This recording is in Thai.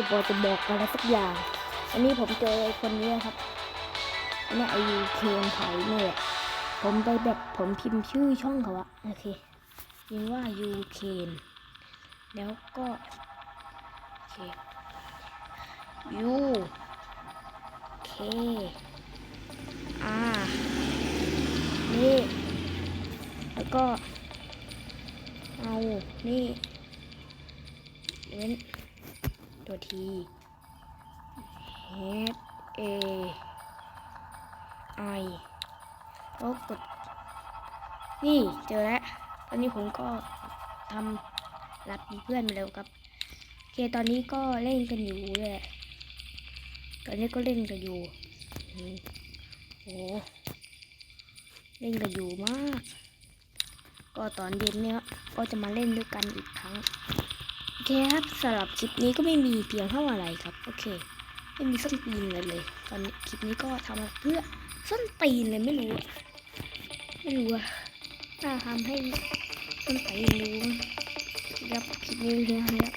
จะบอกจะบอกอะไรสักอย่าง อันนี้ผมเจอไอ้คนนี้ครับอันนี้ไอยูเคนไทยเนี่ยผมไปแบบผมพิมพ์ชื่อช่องเขาอะโอเคยิงว่ายูเคนแล้วก็โอเคยูเคอานี่แล้วก็เอานี่เว้น ตัวที H A I แล้วกด นี่เจอแล้ว ตอนนี้ผมก็ทำรับเพื่อนมาแล้วครับโอเคตอนนี้ก็เล่นกันอยู่เลยตอนนี้ก็เล่นกันอยู่อืมโอ้เล่นกันอยู่มาก ก็ตอนเย็นเนี่ยก็จะมาเล่นด้วยกันอีกครั้ง อเคครับสำหรับคลิปนี้ก็ไม่มีเพียงเท่าอะไรครับ โอเค ไม่มีส้นตีนเลยเลย ตอนนี้คลิปนี้ก็ทำมาเพื่อส้นตีนเลยไม่รู้ ไม่รู้อะน่าทำให้ส้นตีนรู้ครับคลิปนี้เพียงเท่านี้